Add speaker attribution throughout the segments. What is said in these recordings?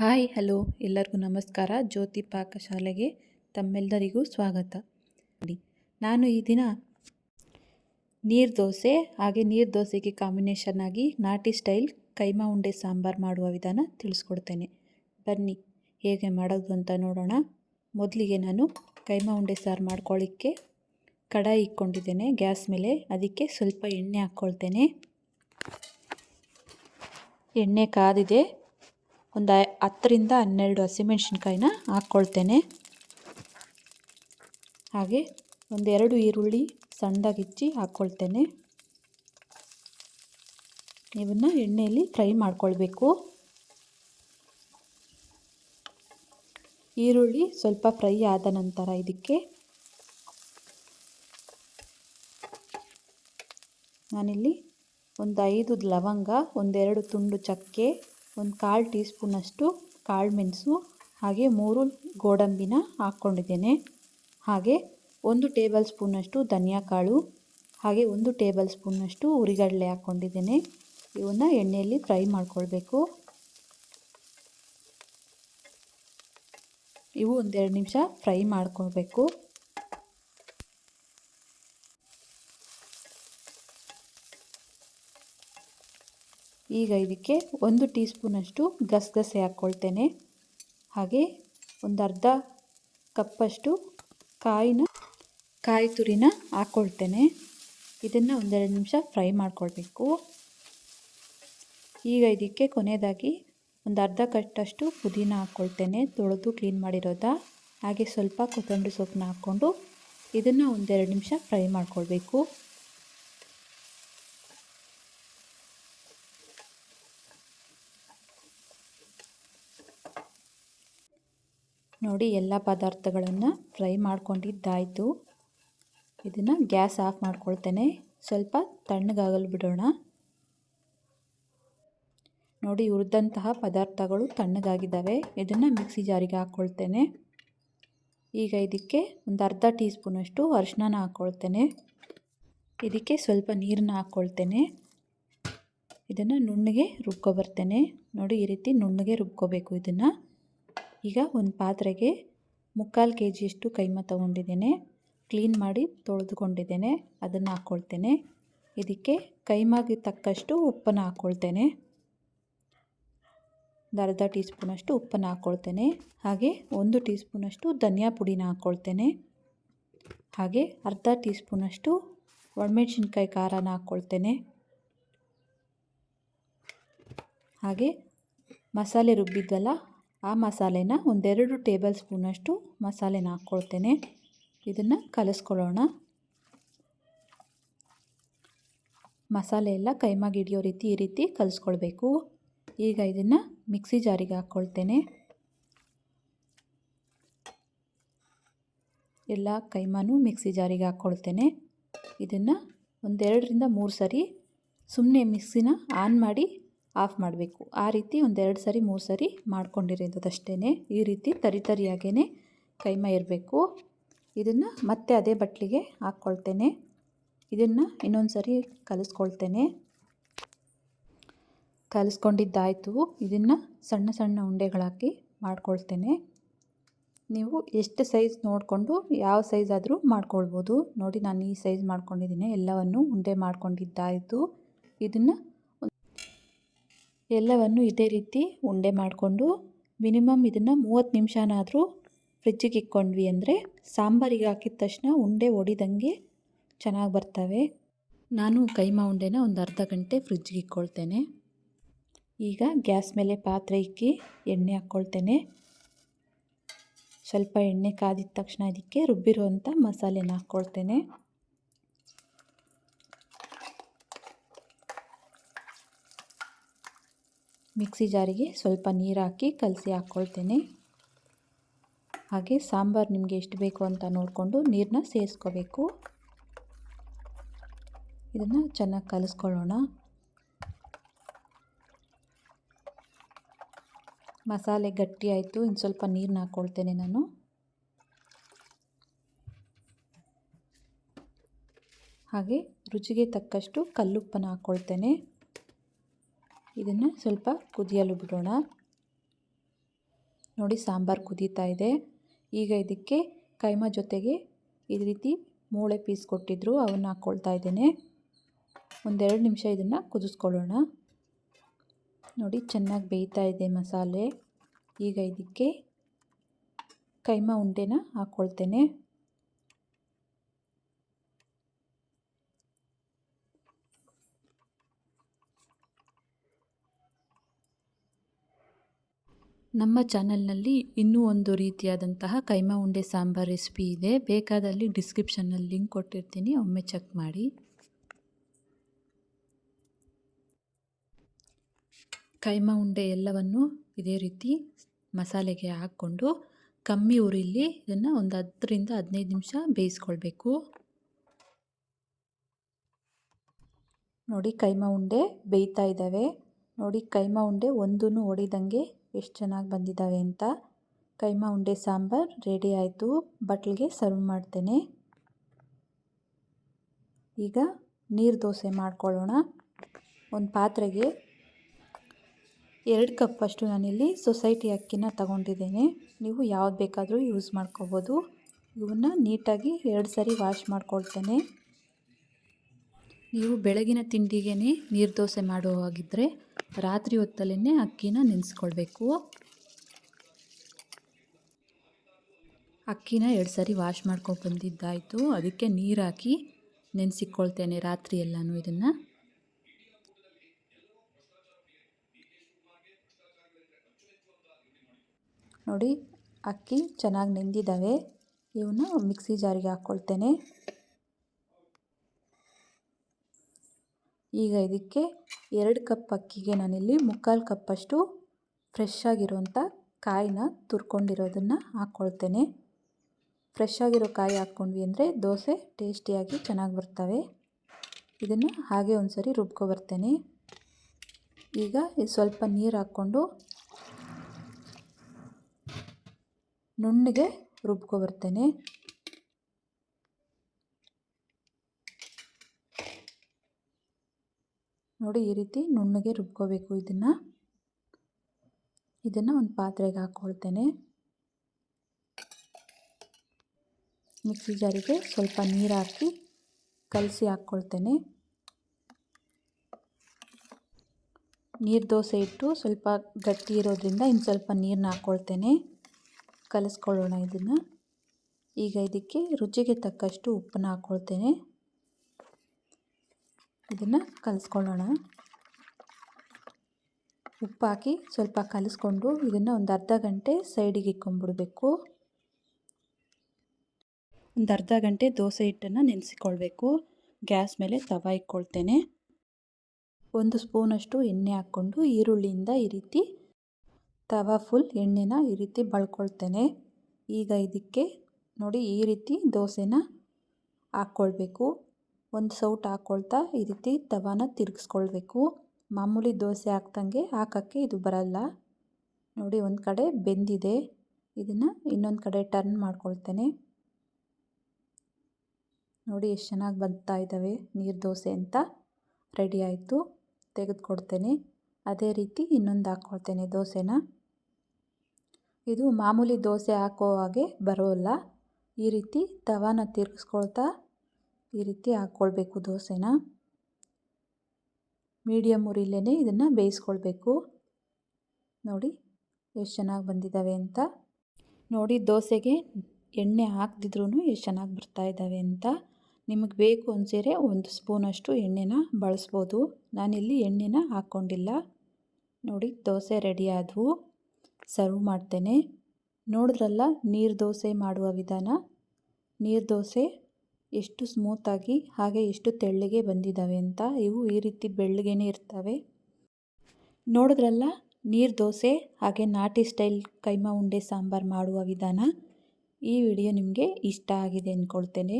Speaker 1: Hi, hello. ಎಲ್ಲರಿಗೂ ನಮಸ್ಕಾರ. ಜ್ಯೋತಿ ಪಾಕಶಾಲೆಗೆ ತಮ್ಮೆಲ್ಲರಿಗೂ ಸ್ವಾಗತ. ನಾನು ಈ ದಿನ ನೀರು ದೋಸೆ, ಹಾಗೆ ನೀರು ದೋಸೆಗೆ ಕಾಂಬಿನೇಷನ್ ಆಗಿ ನಾಟಿ ಸ್ಟೈಲ್ ಕೈಮಾ ಉಂಡೆ ಸಾಂಬಾರು ಮಾಡುವ ವಿಧಾನ ತಿಳಿಸ್ಕೊಡ್ತೇನೆ. ಬನ್ನಿ, ಹೇಗೆ ಮಾಡೋದು ಅಂತ ನೋಡೋಣ. ಮೊದಲಿಗೆ ನಾನು ಕೈಮಾ ಉಂಡೆ ಸಾರು ಮಾಡ್ಕೊಳ್ಳಿಕ್ಕೆ ಕಡಾಯಿ ಇಟ್ಕೊಂಡಿದ್ದೇನೆ ಗ್ಯಾಸ್ ಮೇಲೆ ಅದಕ್ಕೆ ಸ್ವಲ್ಪ ಎಣ್ಣೆ ಹಾಕ್ಕೊಳ್ತೇನೆ. ಎಣ್ಣೆ ಕಾದಿದೆ. ಒಂದು ಹತ್ತರಿಂದ ಹನ್ನೆರಡು ಹಸಿಮೆಣ್ಸಿನ್ಕಾಯಿನ ಹಾಕ್ಕೊಳ್ತೇನೆ. ಹಾಗೆ ಒಂದೆರಡು ಈರುಳ್ಳಿ ಸಣ್ಣದಾಗಿ ಹೆಚ್ಚಿ ಹಾಕ್ಕೊಳ್ತೇನೆ. ಇವನ್ನು ಎಣ್ಣೆಯಲ್ಲಿ ಫ್ರೈ ಮಾಡ್ಕೊಳ್ಬೇಕು. ಈರುಳ್ಳಿ ಸ್ವಲ್ಪ ಫ್ರೈ ಆದ ನಂತರ ಇದಕ್ಕೆ ನಾನಿಲ್ಲಿ ಒಂದು ಐದು ಲವಂಗ, ಒಂದೆರಡು ತುಂಡು ಚಕ್ಕೆ ಒಂದು ಕಾಲು ಟೀ ಸ್ಪೂನಷ್ಟು ಕಾಳು ಮೆಣಸು, ಹಾಗೆ ಮೂರು ಗೋಡಂಬಿನ ಹಾಕ್ಕೊಂಡಿದ್ದೇನೆ. ಹಾಗೆ ಒಂದು ಟೇಬಲ್ ಸ್ಪೂನಷ್ಟು ಧನಿಯಾ ಕಾಳು, ಹಾಗೆ ಒಂದು ಟೇಬಲ್ ಸ್ಪೂನಷ್ಟು ಉರಿಗಡಲೆ ಹಾಕ್ಕೊಂಡಿದ್ದೇನೆ. ಇವನ್ನ ಎಣ್ಣೆಯಲ್ಲಿ ಫ್ರೈ ಮಾಡ್ಕೊಳ್ಬೇಕು. ಇವು ಒಂದೆರಡು ನಿಮಿಷ ಫ್ರೈ ಮಾಡ್ಕೊಳ್ಬೇಕು. ಈಗ ಇದಕ್ಕೆ ಒಂದು ಟೀ ಸ್ಪೂನಷ್ಟು ಗಸಗಸೆ ಹಾಕ್ಕೊಳ್ತೇನೆ. ಹಾಗೆ ಒಂದು ಅರ್ಧ ಕಪ್ಪಷ್ಟು ಕಾಯಿನ, ಕಾಯಿ ತುರಿನ ಹಾಕ್ಕೊಳ್ತೇನೆ. ಇದನ್ನು ಒಂದೆರಡು ನಿಮಿಷ ಫ್ರೈ ಮಾಡ್ಕೊಳ್ಬೇಕು. ಈಗ ಇದಕ್ಕೆ ಕೊನೆಯದಾಗಿ ಒಂದು ಅರ್ಧ ಕಟ್ಟಷ್ಟು ಪುದೀನ ಹಾಕ್ಕೊಳ್ತೇನೆ. ತೊಳೆದು ಕ್ಲೀನ್ ಮಾಡಿರೋದ? ಹಾಗೆ ಸ್ವಲ್ಪ ಕೊತ್ತಂಬರಿ ಸೊಪ್ಪನ್ನ ಹಾಕ್ಕೊಂಡು ಇದನ್ನು ಒಂದೆರಡು ನಿಮಿಷ ಫ್ರೈ ಮಾಡ್ಕೊಳ್ಬೇಕು. ನೋಡಿ ಎಲ್ಲ ಪದಾರ್ಥಗಳನ್ನು ಫ್ರೈ ಮಾಡ್ಕೊಂಡಿದ್ದಾಯಿತು. ಇದನ್ನು ಗ್ಯಾಸ್ ಆಫ್ ಮಾಡ್ಕೊಳ್ತೇನೆ. ಸ್ವಲ್ಪ ತಣ್ಣಗಾಗಲು ಬಿಡೋಣ. ನೋಡಿ ಹುರಿದಂತಹ ಪದಾರ್ಥಗಳು ತಣ್ಣಗಾಗಿದ್ದಾವೆ. ಇದನ್ನು ಮಿಕ್ಸಿ ಜಾರಿಗೆ ಹಾಕ್ಕೊಳ್ತೇನೆ ಈಗ ಇದಕ್ಕೆ ಒಂದು ಅರ್ಧ ಟೀ ಸ್ಪೂನಷ್ಟು ಅರಿಶಿನ ಹಾಕ್ಕೊಳ್ತೇನೆ ಇದಕ್ಕೆ ಸ್ವಲ್ಪ ನೀರನ್ನ ಹಾಕ್ಕೊಳ್ತೇನೆ ಇದನ್ನು ನುಣ್ಣಗೆ ರುಬ್ಕೊಬರ್ತೇನೆ ನೋಡಿ ಈ ರೀತಿ ನುಣ್ಣಗೆ ರುಬ್ಕೋಬೇಕು ಇದನ್ನು. ಈಗ ಒಂದು ಪಾತ್ರೆಗೆ ಮುಕ್ಕಾಲು ಕೆ ಜಿಯಷ್ಟು ಕೈಮ ತೊಗೊಂಡಿದ್ದೇನೆ. ಕ್ಲೀನ್ ಮಾಡಿ ತೊಳೆದುಕೊಂಡಿದ್ದೇನೆ. ಅದನ್ನು ಹಾಕ್ಕೊಳ್ತೇನೆ ಇದಕ್ಕೆ ಕೈಮಾಗಿ ತಕ್ಕಷ್ಟು ಉಪ್ಪನ್ನು ಹಾಕ್ಕೊಳ್ತೇನೆ ಒಂದು ಅರ್ಧ ಟೀ ಸ್ಪೂನಷ್ಟು ಉಪ್ಪನ್ನು ಹಾಕ್ಕೊಳ್ತೇನೆ ಹಾಗೆ ಒಂದು ಟೀ ಸ್ಪೂನಷ್ಟು ಧನಿಯಾ ಪುಡಿನ ಹಾಕ್ಕೊಳ್ತೇನೆ ಹಾಗೆ ಅರ್ಧ ಟೀ ಸ್ಪೂನಷ್ಟು ಒಣಮೆಣಸಿನ್ಕಾಯಿ ಖಾರನ ಹಾಕ್ಕೊಳ್ತೇನೆ ಹಾಗೆ ಮಸಾಲೆ ರುಬ್ಬಿದ್ವಲ್ಲ ಆ ಮಸಾಲೆನ ಒಂದೆರಡು ಟೇಬಲ್ ಸ್ಪೂನಷ್ಟು ಮಸಾಲೆನ ಹಾಕ್ಕೊಳ್ತೇನೆ. ಇದನ್ನು ಕಲಿಸ್ಕೊಳ್ಳೋಣ. ಮಸಾಲೆ ಎಲ್ಲ ಕೈಮಾಗಿ ಹಿಡಿಯೋ ರೀತಿ ಈ ರೀತಿ ಕಲಿಸ್ಕೊಳ್ಬೇಕು. ಈಗ ಇದನ್ನು ಮಿಕ್ಸಿ ಜಾರಿಗೆ ಹಾಕ್ಕೊಳ್ತೇನೆ. ಎಲ್ಲ ಕೈಮಾನು ಮಿಕ್ಸಿ ಜಾರಿಗೆ ಹಾಕ್ಕೊಳ್ತೇನೆ. ಇದನ್ನು ಒಂದೆರಡರಿಂದ ಮೂರು ಸರಿ ಸುಮ್ಮನೆ ಮಿಕ್ಸಿನ ಆನ್ ಮಾಡಿ ಆಫ್ ಮಾಡಬೇಕು. ಆ ರೀತಿ ಒಂದೆರಡು ಸರಿ, ಮೂರು ಸರಿ ಮಾಡ್ಕೊಂಡಿರೋದಷ್ಟೇ ಈ ರೀತಿ ತರಿ ತರಿಯಾಗೇ ಕೈಮ ಇರಬೇಕು ಇದನ್ನು ಮತ್ತೆ ಅದೇ ಬಟ್ಲಿಗೆ ಹಾಕ್ಕೊಳ್ತೇನೆ. ಇದನ್ನು ಇನ್ನೊಂದು ಸರಿ ಕಲಿಸ್ಕೊಳ್ತೇನೆ. ಕಲಿಸ್ಕೊಂಡಿದ್ದಾಯಿತು. ಇದನ್ನು ಸಣ್ಣ ಸಣ್ಣ ಉಂಡೆಗಳಾಕಿ ಮಾಡ್ಕೊಳ್ತೇನೆ. ನೀವು ಎಷ್ಟು ಸೈಜ್ ನೋಡಿಕೊಂಡು ಯಾವ ಸೈಜ್ ಆದರೂ ಮಾಡ್ಕೊಳ್ಬೋದು. ನೋಡಿ, ನಾನು ಈ ಸೈಜ್ ಮಾಡ್ಕೊಂಡಿದ್ದೀನಿ. ಎಲ್ಲವನ್ನು ಉಂಡೆ ಮಾಡ್ಕೊಂಡಿದ್ದಾಯಿತು. ಇದನ್ನು ಎಲ್ಲವನ್ನು ಇದೇ ರೀತಿ ಉಂಡೆ ಮಾಡಿಕೊಂಡು ಮಿನಿಮಮ್ ಇದನ್ನು ಮೂವತ್ತು ನಿಮಿಷನಾದರೂ ಫ್ರಿಜ್ಜಿಗೆ ಇಕ್ಕೊಂಡ್ವಿ ಅಂದರೆ ಸಾಂಬಾರಿಗೆ ಹಾಕಿದ ತಕ್ಷಣ ಉಂಡೆ ಒಡಿದಂಗೆ ಚೆನ್ನಾಗಿ ಬರ್ತವೆ. ನಾನು ಕೈಮಾ ಉಂಡೆನ ಒಂದು ಅರ್ಧ ಗಂಟೆ ಫ್ರಿಜ್ಜಿಗೆ ಇಕ್ಕೊಳ್ತೇನೆ ಈಗ ಗ್ಯಾಸ್ ಮೇಲೆ ಪಾತ್ರೆ ಇಕ್ಕಿ ಎಣ್ಣೆ ಹಾಕ್ಕೊಳ್ತೇನೆ. ಸ್ವಲ್ಪ ಎಣ್ಣೆ ಕಾದಿದ ತಕ್ಷಣ ಇದಕ್ಕೆ ರುಬ್ಬಿರುವಂಥ ಮಸಾಲೆನ ಹಾಕ್ಕೊಳ್ತೇನೆ. ಮಿಕ್ಸಿ ಜಾರಿಗೆ ಸ್ವಲ್ಪ ನೀರು ಹಾಕಿ ಕಲಸಿ ಹಾಕ್ಕೊಳ್ತೇನೆ ಹಾಗೆ ಸಾಂಬಾರು ನಿಮಗೆ ಎಷ್ಟು ಬೇಕು ಅಂತ ನೋಡಿಕೊಂಡು ನೀರನ್ನ ಸೇರಿಸ್ಕೋಬೇಕು. ಇದನ್ನು ಚೆನ್ನಾಗಿ ಕಲಿಸ್ಕೊಳ್ಳೋಣ. ಮಸಾಲೆ ಗಟ್ಟಿ ಆಯಿತು ಇನ್ನು ಸ್ವಲ್ಪ ನೀರನ್ನ ಹಾಕ್ಕೊಳ್ತೇನೆ ನಾನು. ಹಾಗೆ ರುಚಿಗೆ ತಕ್ಕಷ್ಟು ಕಲ್ಲುಪ್ಪನ್ನು ಹಾಕ್ಕೊಳ್ತೇನೆ ಇದನ್ನು ಸ್ವಲ್ಪ ಕುದಿಯಲು ಬಿಡೋಣ. ನೋಡಿ ಸಾಂಬಾರು ಕುದೀತಾ ಇದೆ. ಈಗ ಇದಕ್ಕೆ ಕೈಮ ಜೊತೆಗೆ ಈ ರೀತಿ ಮೂಳೆ ಪೀಸ್ ಕೊಟ್ಟಿದ್ದರು ಅವನ್ನ ಹಾಕ್ಕೊಳ್ತಾ ಇದ್ದೇನೆ. ಒಂದೆರಡು ನಿಮಿಷ ಇದನ್ನು ಕುದಿಸ್ಕೊಳ್ಳೋಣ. ನೋಡಿ ಚೆನ್ನಾಗಿ ಬೇಯ್ತಾ ಇದೆ ಮಸಾಲೆ. ಈಗ ಇದಕ್ಕೆ ಕೈಮ ಉಂಡೆನ ಹಾಕ್ಕೊಳ್ತೇನೆ ನಮ್ಮ ಚಾನಲ್ನಲ್ಲಿ ಇನ್ನೂ ಒಂದು ರೀತಿಯಾದಂತಹ ಕೈಮಾ ಉಂಡೆ ಸಾಂಬಾರ್ ರೆಸಿಪಿ ಇದೆ. ಬೇಕಾದಲ್ಲಿ ಡಿಸ್ಕ್ರಿಪ್ಷನ್ನಲ್ಲಿ ಲಿಂಕ್ ಕೊಟ್ಟಿರ್ತೀನಿ. ಒಮ್ಮೆ ಚೆಕ್ ಮಾಡಿ. ಕೈಮಾ ಉಂಡೆ ಎಲ್ಲವನ್ನು ಇದೇ ರೀತಿ ಮಸಾಲೆಗೆ ಹಾಕ್ಕೊಂಡು ಕಮ್ಮಿ ಉರಿಲಿ ಇದನ್ನು ಒಂದು ಹತ್ತರಿಂದ ಹದಿನೈದು ನಿಮಿಷ ಬೇಯಿಸ್ಕೊಳ್ಬೇಕು. ನೋಡಿ ಕೈಮಾ ಉಂಡೆ ಬೇಯ್ತಾ ಇದ್ದಾವೆ. ನೋಡಿ ಕೈಮಾ ಉಂಡೆ ಒಂದೂ ಹೊಡಿದಂಗೆ ಎಷ್ಟು ಚೆನ್ನಾಗಿ ಬಂದಿದ್ದಾವೆ ಅಂತ. ಕೈಮಾ ಉಂಡೆ ಸಾಂಬಾರ್ ರೆಡಿ ಆಯಿತು. ಬಟ್ಲಿಗೆ ಸರ್ವ್ ಮಾಡ್ತೇನೆ. ಈಗ ನೀರು ದೋಸೆ ಮಾಡ್ಕೊಳ್ಳೋಣ. ಒಂದು ಪಾತ್ರೆಗೆ ಎರಡು ಕಪ್ ಅಷ್ಟು ನಾನಿಲ್ಲಿ ಸೊಸೈಟಿ ಅಕ್ಕಿನ ತಗೊಂಡಿದ್ದೇನೆ. ನೀವು ಯಾವ್ದು ಬೇಕಾದರೂ ಯೂಸ್ ಮಾಡ್ಕೋಬೋದು. ಇವನ್ನು ನೀಟಾಗಿ ಎರಡು ಸರಿ ವಾಶ್ ಮಾಡ್ಕೊಳ್ತೇನೆ. ನೀವು ಬೆಳಗಿನ ತಿಂಡಿಗೇ ನೀರು ದೋಸೆ ಮಾಡುವಾಗಿದ್ದರೆ ರಾತ್ರಿ ಹೊತ್ತಲ್ಲೇ ಅಕ್ಕಿನ ನೆನೆಸ್ಕೊಳ್ಬೇಕು. ಅಕ್ಕಿನ ಎರಡು ಸಾರಿ ವಾಶ್ ಮಾಡ್ಕೊಂಡು ಬಂದಿದ್ದಾಯಿತು. ಅದಕ್ಕೆ ನೀರು ಹಾಕಿ ನೆನೆಸಿಕೊಳ್ತೇನೆ ರಾತ್ರಿ ಎಲ್ಲನೂ ಇದನ್ನು. ನೋಡಿ, ಅಕ್ಕಿ ಚೆನ್ನಾಗಿ ನೆಂದಿದ್ದಾವೆ ಇವನ್ನ ಮಿಕ್ಸಿ ಜಾರಿಗೆ ಹಾಕ್ಕೊಳ್ತೇನೆ ಈಗ ಇದಕ್ಕೆ ಎರಡು ಕಪ್ ಅಕ್ಕಿಗೆ ನಾನಿಲ್ಲಿ ಮುಕ್ಕಾಲು ಕಪ್ಪಷ್ಟು ಫ್ರೆಶ್ ಕಾಯಿನ ತುರ್ಕೊಂಡಿರೋದನ್ನು ಹಾಕ್ಕೊಳ್ತೇನೆ. ಫ್ರೆಶ್ ಆಗಿರೋ ಕಾಯಿ ಹಾಕ್ಕೊಂಡ್ವಿ ಅಂದರೆ ದೋಸೆ ಟೇಸ್ಟಿಯಾಗಿ ಚೆನ್ನಾಗಿ ಬರ್ತವೆ. ಇದನ್ನು ಹಾಗೆ ಒಂದು ಸರಿ ರುಬ್ಕೊಬರ್ತೇನೆ ಈಗ ಸ್ವಲ್ಪ ನೀರು ಹಾಕ್ಕೊಂಡು ನುಣ್ಣಗೆ ರುಬ್ಕೊಬರ್ತೇನೆ ನೋಡಿ ಈ ರೀತಿ ನುಣ್ಣಗೆ ರುಬ್ಕೋಬೇಕು ಇದನ್ನು. ಇದನ್ನು ಒಂದು ಪಾತ್ರೆಗೆ ಹಾಕ್ಕೊಳ್ತೇನೆ ಮಿಕ್ಸಿ ಜಾರಿಗೆ ಸ್ವಲ್ಪ ನೀರು ಹಾಕಿ ಕಲಸಿ ಹಾಕ್ಕೊಳ್ತೇನೆ ನೀರು ದೋಸೆ ಇಟ್ಟು ಸ್ವಲ್ಪ ಗಟ್ಟಿ ಇರೋದ್ರಿಂದ ಇನ್ನು ಸ್ವಲ್ಪ ನೀರನ್ನ ಹಾಕ್ಕೊಳ್ತೇನೆ ಕಲಿಸ್ಕೊಳ್ಳೋಣ ಇದನ್ನು. ಈಗ ಇದಕ್ಕೆ ರುಚಿಗೆ ತಕ್ಕಷ್ಟು ಉಪ್ಪನ್ನ ಹಾಕ್ಕೊಳ್ತೇನೆ ಇದನ್ನು ಕಲಿಸ್ಕೊಳ್ಳೋಣ. ಉಪ್ಪು ಹಾಕಿ ಸ್ವಲ್ಪ ಕಲಿಸ್ಕೊಂಡು ಇದನ್ನು ಒಂದು ಅರ್ಧ ಗಂಟೆ ಸೈಡಿಗೆ ಇಕ್ಕೊಂಬಿಡಬೇಕು ಒಂದು ಅರ್ಧ ಗಂಟೆ ದೋಸೆ ಹಿಟ್ಟನ್ನು ನೆನೆಸಿಕೊಳ್ಬೇಕು. ಗ್ಯಾಸ್ ಮೇಲೆ ತವ ಇಕ್ಕೊಳ್ತೇನೆ. ಒಂದು ಸ್ಪೂನಷ್ಟು ಎಣ್ಣೆ ಹಾಕ್ಕೊಂಡು ಈರುಳ್ಳಿಯಿಂದ ಈ ರೀತಿ ತವ ಫುಲ್ ಎಣ್ಣೆನ ಈ ರೀತಿ ಬಳ್ಕೊಳ್ತೇನೆ. ಈಗ ಇದಕ್ಕೆ ನೋಡಿ ಈ ರೀತಿ ದೋಸೆನ ಹಾಕ್ಕೊಳ್ಬೇಕು. ಒಂದು ಸೌಟ್ ಹಾಕ್ಕೊಳ್ತಾ ಈ ರೀತಿ ತವಾನ ತಿರುಗಿಸ್ಕೊಳ್ಬೇಕು. ಮಾಮೂಲಿ ದೋಸೆ ಹಾಕ್ದಂಗೆ ಹಾಕೋಕ್ಕೆ ಇದು ಬರಲ್ಲ. ನೋಡಿ, ಒಂದು ಕಡೆ ಬೆಂದಿದೆ. ಇದನ್ನು ಇನ್ನೊಂದು ಕಡೆ ಟರ್ನ್ ಮಾಡ್ಕೊಳ್ತೇನೆ. ನೋಡಿ, ಎಷ್ಟು ಚೆನ್ನಾಗಿ ಬರ್ತಾ ಇದ್ದಾವೆ ನೀರು ದೋಸೆ ಅಂತ. ರೆಡಿ ಆಯಿತು. ತೆಗೆದುಕೊಡ್ತೇನೆ. ಅದೇ ರೀತಿ ಇನ್ನೊಂದು ಹಾಕ್ಕೊಳ್ತೇನೆ ದೋಸೆನ. ಇದು ಮಾಮೂಲಿ ದೋಸೆ ಹಾಕೋ ಹಾಗೆ ಬರೋಲ್ಲ. ಈ ರೀತಿ ತವಾನ ತಿರುಗಿಸ್ಕೊಳ್ತಾ ಈ ರೀತಿ ಹಾಕ್ಕೊಳ್ಬೇಕು ದೋಸೆನ. ಮೀಡಿಯಮ್ ಉರಿಲೇ ಇದನ್ನು ಬೇಯಿಸ್ಕೊಳ್ಬೇಕು. ನೋಡಿ ಎಷ್ಟು ಚೆನ್ನಾಗಿ ಬಂದಿದ್ದಾವೆ ಅಂತ. ನೋಡಿ ದೋಸೆಗೆ ಎಣ್ಣೆ ಹಾಕ್ದಿದ್ರೂ ಎಷ್ಟು ಚೆನ್ನಾಗಿ ಬರ್ತಾ ಇದ್ದಾವೆ ಅಂತ. ನಿಮಗೆ ಬೇಕು ಅನಿಸಿದ್ರೆ ಒಂದು ಸ್ಪೂನಷ್ಟು ಎಣ್ಣೆನ ಬಳಸ್ಬೋದು. ನಾನಿಲ್ಲಿ ಎಣ್ಣೆನ ಹಾಕ್ಕೊಂಡಿಲ್ಲ. ನೋಡಿ ದೋಸೆ ರೆಡಿ ಆದವು. ಸರ್ವ್ ಮಾಡ್ತೇನೆ. ನೋಡಿದ್ರಲ್ಲ ನೀರು ದೋಸೆ ಮಾಡುವ ವಿಧಾನ. ನೀರು ದೋಸೆ ಎಷ್ಟು ಸ್ಮೂತಾಗಿ ಹಾಗೆ ಎಷ್ಟು ತೆಳ್ಳಗೆ ಬಂದಿದ್ದಾವೆ ಅಂತ ಇವು ಈ ರೀತಿ ಬೆಳ್ಳಗೇ ಇರ್ತವೆ. ನೋಡಿದ್ರಲ್ಲ, ನೀರು ದೋಸೆ ಹಾಗೆ ನಾಟಿ ಸ್ಟೈಲ್ ಕೈಮಾ ಉಂಡೆ ಸಾಂಬಾರು ಮಾಡುವ ವಿಧಾನ. ಈ ವಿಡಿಯೋ ನಿಮಗೆ ಇಷ್ಟ ಆಗಿದೆ ಅಂದ್ಕೊಳ್ತೇನೆ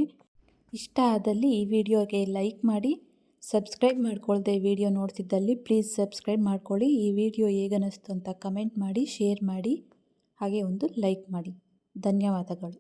Speaker 1: ಇಷ್ಟ ಆದಲ್ಲಿ ಈ ವಿಡಿಯೋಗೆ ಲೈಕ್ ಮಾಡಿ, ಸಬ್ಸ್ಕ್ರೈಬ್ ಮಾಡ್ಕೊಳ್ದೆ ವಿಡಿಯೋ ನೋಡ್ತಿದ್ದಲ್ಲಿ ಪ್ಲೀಸ್ ಸಬ್ಸ್ಕ್ರೈಬ್ ಮಾಡ್ಕೊಳ್ಳಿ. ಈ ವಿಡಿಯೋ ಹೇಗನ್ನಿಸ್ತು ಅಂತ ಕಮೆಂಟ್ ಮಾಡಿ, ಶೇರ್ ಮಾಡಿ, ಹಾಗೆ ಒಂದು ಲೈಕ್ ಮಾಡಿ. ಧನ್ಯವಾದಗಳು.